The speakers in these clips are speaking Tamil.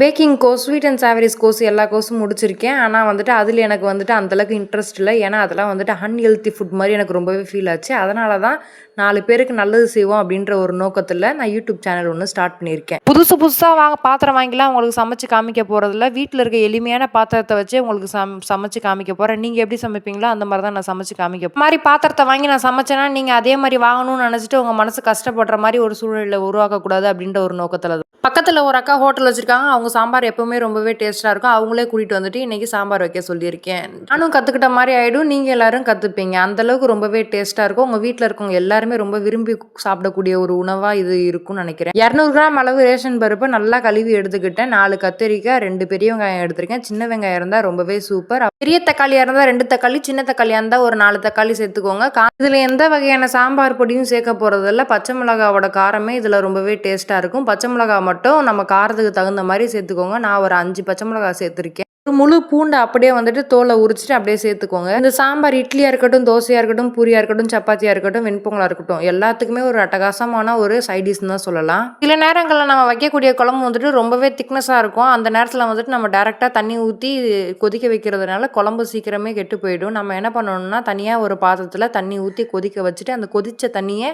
Baking course sweet and savouries course எல்லா கோர்ஸும் முடிச்சிருக்கேன். ஆனால் வந்துட்டு அதில் எனக்கு வந்துட்டு அந்தளவுக்கு இன்ட்ரெஸ்ட் இல்லை. ஏன்னா அதெல்லாம் வந்துட்டு அன்ஹெல்த்தி ஃபுட் மாதிரி எனக்கு ரொம்பவே ஃபீல் ஆச்சு. அதனால தான் நாலு பேருக்கு நல்லது செய்வோம் அப்படின்ற ஒரு நோக்கத்தில் நான் யூடியூப் சேனல் ஒன்று ஸ்டார்ட் பண்ணியிருக்கேன். புதுசு புதுசாக வாங்க பாத்திரம் வாங்கிலாம் உங்களுக்கு சமைச்சு காமிக்க போகிறதில்ல வீட்டில் இருக்க எளிமையான பாத்திரத்தை வச்சு உங்களுக்கு சம் சமைச்சு காமிக்க போகிறேன் நீங்கள் எப்படி சமைப்பீங்களோ அந்த மாதிரி தான் நான் சமைச்சு காமிக்க மாதிரி பாத்திரத்தை வாங்கி நான் சமைச்சேன்னா நீங்கள் அதே மாதிரி வாங்கணும்னு நினச்சிட்டு உங்கள் மனசு கஷ்டப்படுற மாதிரி ஒரு சூழ்நிலை உருவாக்கக்கூடாது அப்படின்ற ஒரு நோக்கத்தில் தான். பக்கத்தில் ஒரு அக்கா ஹோட்டல் வச்சுருக்காங்க. அவங்க சாம்பார் எப்போவுமே ரொம்பவே டேஸ்ட்டாக இருக்கும். அவங்களே கூட்டிகிட்டு வந்துட்டு இன்றைக்கி சாம்பார் வைக்க சொல்லியிருக்கேன். நானும் கற்றுக்கிட்ட மாதிரி ஆகிடும் நீங்கள் எல்லோரும் கற்றுப்பீங்க அந்தளவுக்கு ரொம்பவே டேஸ்ட்டாக இருக்கும். உங்கள் வீட்டில் இருக்கவங்க எல்லாருமே எல்லாருமே ரொம்ப விரும்பி சாப்பிடக்கூடிய ஒரு உணவாக இது இருக்கும்னு நினைக்கிறேன். இரநூறு கிராம் அளவு ரேஷன் பருப்பு நல்லா கழுவி எடுத்துக்கிட்டேன். நாலு கத்திரிக்காய் ரெண்டு பெரிய வெங்காயம் எடுத்திருக்கேன். சின்ன வெங்காயம் இருந்தால் ரொம்பவே சூப்பர் பெரிய தக்காளியாக இருந்தால் ரெண்டு தக்காளி சின்ன தக்காளியாக இருந்தால் ஒரு நாலு தக்காளி சேர்த்துக்கோங்க. இதில் எந்த வகையான சாம்பார் பொடியும் சேர்க்க போகிறதில்ல பச்சை மிளகாவோட காரமே இதில் ரொம்பவே டேஸ்ட்டாக இருக்கும். பச்சை மிளகா மட்டும் நம்ம காரத்துக்கு தகுந்த மாதிரி சேர்த்துக்கோங்க. நான் ஒரு அஞ்சு பச்சை மிளகா சேர்த்துருக்கேன். ஒரு முழு பூண்டை அப்படியே வந்துட்டு தோலை உரிச்சிட்டு அப்படியே சேர்த்துக்கோங்க. இந்த சாம்பார் இட்லியாக இருக்கட்டும் தோசையாக இருக்கட்டும் பூரியாக இருக்கட்டும் சப்பாத்தியாக இருக்கட்டும் வெண்பொங்கலாக இருக்கட்டும் எல்லாத்துக்குமே ஒரு அட்டகாசமான ஒரு சைடிஷ்னு தான் சொல்லலாம். சில நேரங்களில் நம்ம வைக்கக்கூடிய குழம்பு வந்துட்டு ரொம்பவே திக்னஸாக இருக்கும். அந்த நேரத்தில் வந்துட்டு நம்ம டேரெக்டாக தண்ணி ஊற்றி கொதிக்க வைக்கிறதுனால குழம்பு சீக்கிரமே கெட்டு போயிடும். நம்ம என்ன பண்ணணும்னா தனியாக ஒரு பாத்திரத்தில் தண்ணி ஊற்றி கொதிக்க வச்சுட்டு அந்த கொதித்த தண்ணியை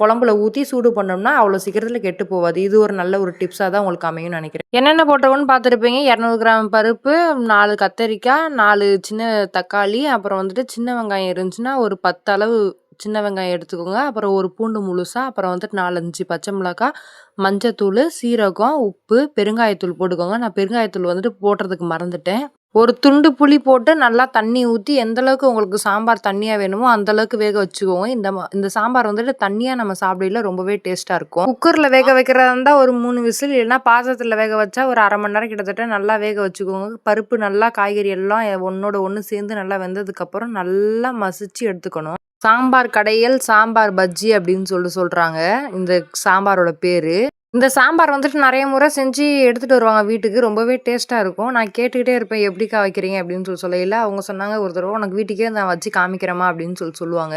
குழம்புல ஊற்றி சூடு பண்ணோம்னா அவ்வளோ சீக்கிரத்தில் கெட்டு போகாது இது ஒரு நல்ல ஒரு டிப்ஸாக தான் உங்களுக்கு அமையும்னு நினைக்கிறேன். என்னென்ன போட்டோன்னு பார்த்துருப்பீங்க? இரநூறு கிராம் பருப்பு நாலு கத்தரிக்காய் நாலு சின்ன தக்காளி அப்புறம் வந்துட்டு சின்ன வெங்காயம் இருந்துச்சுன்னா ஒரு பத்து அளவு சின்ன வெங்காயம் எடுத்துக்கோங்க. அப்புறம் ஒரு பூண்டு முழுசாக அப்புறம் வந்துட்டு நாலஞ்சு பச்சை மிளகாய் மஞ்சத்தூள் சீரகம் உப்பு பெருங்காயத்தூள் போட்டுக்கோங்க. நான் பெருங்காயத்தூள் வந்துட்டு போடுறதுக்கு மறந்துட்டேன். ஒரு துண்டு புளி போட்டு நல்லா தண்ணி ஊற்றி எந்த அளவுக்கு உங்களுக்கு சாம்பார் தண்ணியாக வேணுமோ அந்த அளவுக்கு வேக வச்சுக்கோங்க. இந்த மா- இந்த சாம்பார் வந்துட்டு தண்ணியாக நம்ம சாப்பிடல ரொம்பவே டேஸ்ட்டாக இருக்கும். குக்கரில் வேக வைக்கிறதா இருந்தால் ஒரு மூணு விசில் இல்லைன்னா பாத்திரத்தில் வேக வச்சா ஒரு அரை மணி நேரம் கிட்டத்தட்ட நல்லா வேக வச்சுக்கோங்க. பருப்பு நல்லா காய்கறி எல்லாம் ஒன்றோட ஒன்று சேர்ந்து நல்லா வெந்ததுக்கப்புறம் நல்லா மசிச்சு எடுத்துக்கணும். சாம்பார் கடையல் சாம்பார் பஜ்ஜி அப்படின்னு சொல்லி சொல்கிறாங்க இந்த சாம்பாரோட பேர். இந்த சாம்பார் வந்துட்டு நிறைய முறை செஞ்சு எடுத்துகிட்டு வருவாங்க வீட்டுக்கு. ரொம்பவே டேஸ்ட்டாக இருக்கும். நான் கேட்டுக்கிட்டே இருப்பேன் எப்படிக்கா வைக்கிறீங்க? அப்படின்னு சொல்லி சொல்லையில் அவங்க சொன்னாங்க ஒரு தடவை உனக்கு வீட்டுக்கே நான் வச்சு காமிக்கிறேமா அப்படின்னு சொல்லி சொல்லுவாங்க.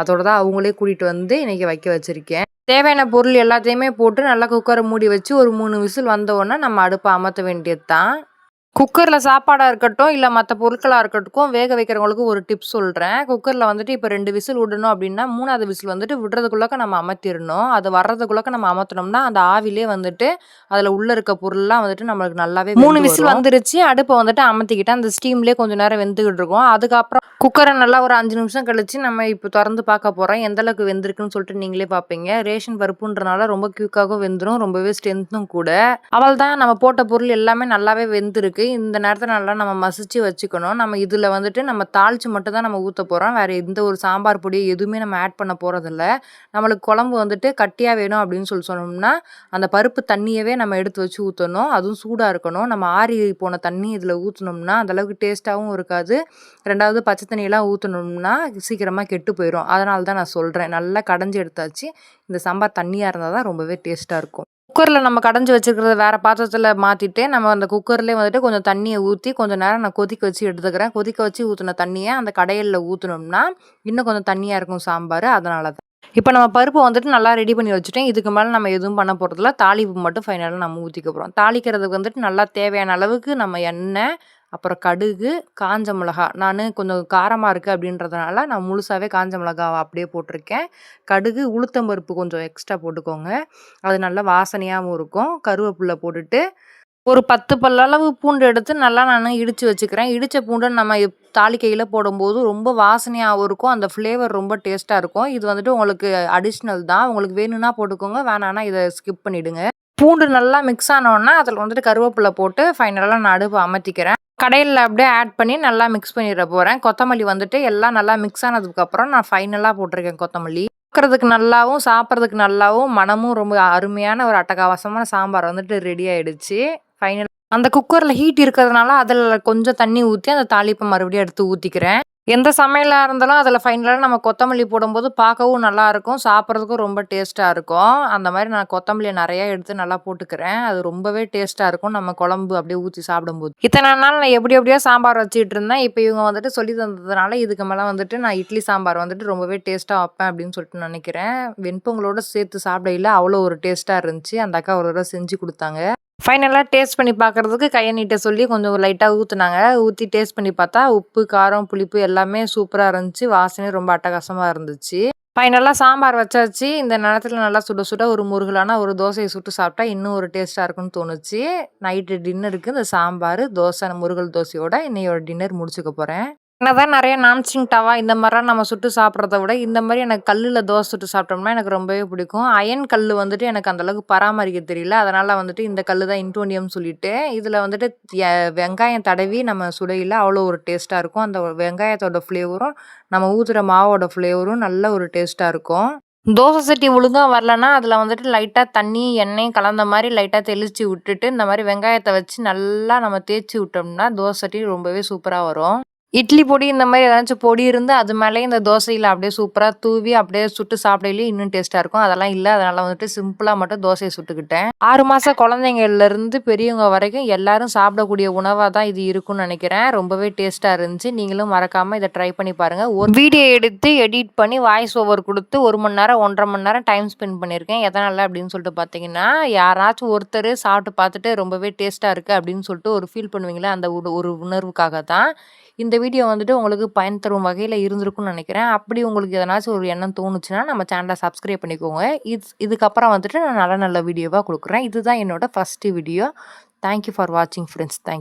அதோட தான் அவங்களே கூட்டிகிட்டு வந்து இன்றைக்கி வைக்க வச்சுருக்கேன். தேவையான பொருள் எல்லாத்தையுமே போட்டு நல்லா குக்கரை மூடி வச்சு ஒரு மூணு விசில் வந்த உடனே நம்ம அடுப்பை அமர்த்த வேண்டியது தான் குக்கரில் சாப்பாடாக இருக்கட்டும் இல்லை மற்ற பொருட்களாக இருக்கட்டும் வேக வைக்கிறவங்களுக்கு ஒரு டிப்ஸ் சொல்கிறேன் குக்கரில் வந்துட்டு இப்போ ரெண்டு விசில் விடணும் அப்படின்னா மூணாவது விசில் வந்துட்டு விடுறதுக்குள்ளக்க நம்ம அமர்த்திடணும். அது வர்றதுக்குள்ளக்க நம்ம அமர்த்தினோம்னா அந்த ஆவிலே வந்துட்டு அதில் உள்ளே இருக்க பொருள்லாம் வந்துட்டு நம்மளுக்கு நல்லாவே மூணு விசில் வந்துருச்சு அடுப்பை வந்துட்டு அமர்த்திக்கிட்டேன் அந்த ஸ்டீம்லேயே கொஞ்சம் நேரம் வெந்துக்கிட்டு இருக்கும். அதுக்கப்புறம் குக்கரை நல்லா ஒரு அஞ்சு நிமிஷம் கழிச்சு நம்ம இப்போ திறந்து பார்க்க போகிறோம் எந்த அளவுக்கு வெந்திருக்குன்னு சொல்லிட்டு நீங்களே பார்ப்பீங்க. ரேஷன் பருப்புன்றனால ரொம்ப குயிக்காகவும் வெந்துடும் ரொம்பவே ஸ்ட்ரென்த்தும் கூட. அவள் தான் நம்ம போட்ட பொருள் எல்லாமே நல்லாவே வெந்திருக்கு. இந்த நேரத்தில் நல்லா நம்ம மசிச்சு வச்சுக்கணும். நம்ம இதில் வந்துட்டு நம்ம தாளிச்சு மட்டும் தான் நம்ம ஊற்ற போகிறோம் வேறு எந்த ஒரு சாம்பார் பொடி எதுவுமே நம்ம ஆட் பண்ண போகிறதில்ல நம்மளுக்கு குழம்பு வந்துட்டு கட்டியாக வேணும் அப்படின்னு சொல்லி சொன்னோம்னா அந்த பருப்பு தண்ணியவே நம்ம எடுத்து வச்சு ஊற்றணும் அதுவும் சூடாக இருக்கணும். நம்ம ஆறி போன தண்ணி இதில் ஊற்றினோம்னா அந்தளவுக்கு டேஸ்ட்டாகவும் இருக்காது. ரெண்டாவது பச்சை தண்ணியெல்லாம் ஊற்றினோம்னா சீக்கிரமாக கெட்டு போயிடும் அதனால தான் நான் சொல்கிறேன் நல்லா கடைஞ்சி எடுத்தாச்சு. இந்த சாம்பார் தண்ணியாக இருந்தால் தான் ரொம்பவே டேஸ்ட்டாக இருக்கும். குக்கரில் நம்ம கடைஞ்சி வச்சுருக்கிறத வேறு பாத்திரத்தில் மாற்றிட்டு நம்ம அந்த குக்கர்லேயே வந்துட்டு கொஞ்சம் தண்ணியை ஊற்றி கொஞ்சம் நேரம் நான் கொதிக்க வச்சு எடுத்துக்கிறேன். கொதிக்க வச்சு ஊற்றின தண்ணியை அந்த கடையில் ஊற்றினோம்னா இன்னும் கொஞ்சம் தண்ணியாக இருக்கும் சாம்பார் அதனால தான். இப்போ நம்ம பருப்பு வந்துட்டு நல்லா ரெடி பண்ணி வச்சுட்டேன். இதுக்கு மேலே நம்ம எதுவும் பண்ண போகிறதில்ல தாளிப்பு மட்டும் ஃபைனலாக நம்ம ஊற்றிக்க போகிறோம் தாளிக்கிறதுக்கு வந்துட்டு நல்லா தேவையான அளவுக்கு நம்ம எண்ணெய் அப்புறம் கடுகு காஞ்ச மிளகா. நான் கொஞ்சம் காரமாக இருக்குது அப்படின்றதுனால நான் முழுசாகவே காஞ்ச மிளகாவை அப்படியே போட்டிருக்கேன். கடுகு உளுத்தம்பருப்பு கொஞ்சம் எக்ஸ்ட்ரா போட்டுக்கோங்க. அது நல்லா வாசனையாகவும் இருக்கும். கருவேப்பிலை போட்டுட்டு ஒரு பத்து பல்லளவு பூண்டு எடுத்து நல்லா நான் இடித்து வச்சுக்கிறேன். இடித்த பூண்டை நம்ம தாளிக்கையில் போடும்போது ரொம்ப வாசனையாகவும் இருக்கும். அந்த ஃப்ளேவர் ரொம்ப டேஸ்ட்டாக இருக்கும். இது வந்துட்டு உங்களுக்கு அடிஷ்னல் தான். உங்களுக்கு வேணும்னா போட்டுக்கோங்க. வேணான்னா இதை ஸ்கிப் பண்ணிவிடுங்க பூண்டு நல்லா மிக்ஸ் ஆனோடனே அதில் வந்துட்டு கருவேப்பிலை போட்டு ஃபைனலாக நான் அடுப்பு அமர்த்திக்கிறேன். கடையில் அப்படியே ஆட் பண்ணி நல்லா மிக்ஸ் பண்ணிட போகிறேன் கொத்தமல்லி வந்துட்டு எல்லாம் நல்லா மிக்ஸ் ஆனதுக்கப்புறம் நான் ஃபைனலாக போட்டிருக்கேன் கொத்தமல்லி. பார்க்குறதுக்கு நல்லாவும் சாப்பிட்றதுக்கு நல்லாவும் மனமும் ரொம்ப அருமையான ஒரு அட்டகாவாசமான சாம்பார் வந்துட்டு ரெடி ஆகிடுச்சு ஃபைனல் அந்த குக்கரில் ஹீட் இருக்கிறதுனால அதில் கொஞ்சம் தண்ணி ஊற்றி அந்த தாளிப்பை மறுபடியும் எடுத்து ஊற்றிக்கிறேன் எந்த சமையலாக இருந்தாலும் அதில் ஃபைனலாக நம்ம கொத்தமல்லி போடும்போது பார்க்கவும் நல்லாயிருக்கும் சாப்பிட்றதுக்கும் ரொம்ப டேஸ்ட்டாக இருக்கும். அந்த மாதிரி நான் கொத்தமல்லியை நிறையா எடுத்து நல்லா போட்டுக்கிறேன். அது ரொம்பவே டேஸ்ட்டாக இருக்கும். நம்ம குழம்பு அப்படியே ஊற்றி சாப்பிடும்போது. இத்தனை நாள் நான் எப்படி எப்படியோ சாம்பார் வச்சுட்டு இருந்தேன். இப்போ இவங்க வந்துட்டு சொல்லி தந்ததுனால இதுக்கு மேலே வந்துட்டு நான் இட்லி சாம்பார் வந்துட்டு ரொம்பவே டேஸ்ட்டாக வைப்பேன் அப்படின்னு சொல்லிட்டு நினைக்கிறேன். வெண்பொங்கலோட சேர்த்து சாப்பிடையில அவ்வளோ ஒரு டேஸ்ட்டாக இருந்துச்சு. அந்த அக்கா ஒரு தடவை செஞ்சு கொடுத்தாங்க. ஃபைனலாக டேஸ்ட் பண்ணி பார்க்குறதுக்கு கையை நீட்ட சொல்லி கொஞ்சம் லைட்டாக ஊற்றுனாங்க ஊற்றி டேஸ்ட் பண்ணி பார்த்தா உப்பு காரம் புளிப்பு எல்லாமே சூப்பராக இருந்துச்சு. வாசனை ரொம்ப அட்டகாசமாக இருந்துச்சு. ஃபைனலாக சாம்பார் வச்சாச்சு. இந்த நேரத்தில் நல்லா சுட சுட ஒரு முருகலான ஒரு தோசையை சுட்டு சாப்பிட்டா இன்னும் ஒரு டேஸ்ட்டாக இருக்கும்னு தோணுச்சு. நைட்டு டின்னருக்கு இந்த சாம்பார் தோசை முருகல் தோசையோட இன்னையோட டின்னர் முடிச்சுக்க போகிறேன் என்னதான் நிறைய நாம்சிங் டவா இந்த மாதிரிலாம் நம்ம சுட்டு சாப்பிட்றத விட இந்த மாதிரி எனக்கு கல்லில் தோசை சுட்டு சாப்பிட்டோம்னா எனக்கு ரொம்பவே பிடிக்கும். அயன் கல் வந்துட்டு எனக்கு அந்தளவுக்கு பராமரிக்க தெரியல. அதனால் வந்துட்டு இந்த கல் தான் இன்டோனியம் சொல்லிட்டு இதில் வந்துட்டு வெங்காயம் தடவி நம்ம சுடையில் அவ்வளோ ஒரு டேஸ்ட்டாக இருக்கும். அந்த வெங்காயத்தோட ஃப்ளேவரும் நம்ம ஊற்றுற மாவோட ஃப்ளேவரும் நல்ல ஒரு டேஸ்ட்டாக இருக்கும். தோசை சட்டி ஒழுங்காக வரலன்னா அதில் வந்துட்டு லைட்டாக தண்ணி எண்ணெய் கலந்த மாதிரி லைட்டாக தெளித்து விட்டுட்டு இந்த மாதிரி வெங்காயத்தை வச்சு நல்லா நம்ம தேய்ச்சி விட்டோம்னா தோசை சட்டி ரொம்பவே சூப்பராக வரும். இட்லி பொடி இந்த மாதிரி ஏதாச்சும் பொடி இருந்து அது மேலே இந்த தோசையில் அப்படியே சூப்பராக தூவி அப்படியே சுட்டு சாப்பிடையிலே இன்னும் டேஸ்ட்டாக இருக்கும். அதெல்லாம் இல்லை. அதனால் வந்துட்டு சிம்பிளாக மட்டும் தோசையை சுட்டுக்கிட்டேன். ஆறு மாதம் குழந்தைங்கள்லேருந்து பெரியவங்க வரைக்கும் எல்லாரும் சாப்பிடக்கூடிய உணவாக தான் இது இருக்கும்னு நினைக்கிறேன். ரொம்பவே டேஸ்ட்டாக இருந்துச்சு. நீங்களும் மறக்காமல் இதை ட்ரை பண்ணி பாருங்கள் ஒரு வீடியோ எடுத்து எடிட் பண்ணி வாய்ஸ் ஓவர் கொடுத்து ஒரு மணி நேரம் ஒன்றரை மணி நேரம் டைம் ஸ்பெண்ட் பண்ணியிருக்கேன். எதனால் அப்படின்னு சொல்லிட்டு பார்த்தீங்கன்னா யாராச்சும் ஒருத்தர் சாப்பிட்டு பார்த்துட்டு ரொம்பவே டேஸ்ட்டாக இருக்குது அப்படின்னு சொல்லிட்டு ஒரு ஃபீல் பண்ணுவீங்களே அந்த ஒரு உணர்வுக்காக தான் இந்த வீடியோ வந்துட்டு உங்களுக்கு பயன் தரும் வகையில் இருந்திருக்கும்னு நினைக்கிறேன். அப்படி உங்களுக்கு எதனாச்சும் ஒரு எண்ணம் தோணுச்சுன்னா நம்ம சேனலை சப்ஸ்கிரைப் பண்ணிக்கோங்க. இது இதுக்கப்புறம் வந்துட்டு நான் நல்ல நல்ல வீடியோவாக கொடுக்குறேன். இதுதான் என்னோடய first video thank you for வாட்சிங் ஃப்ரெண்ட்ஸ் தேங்க்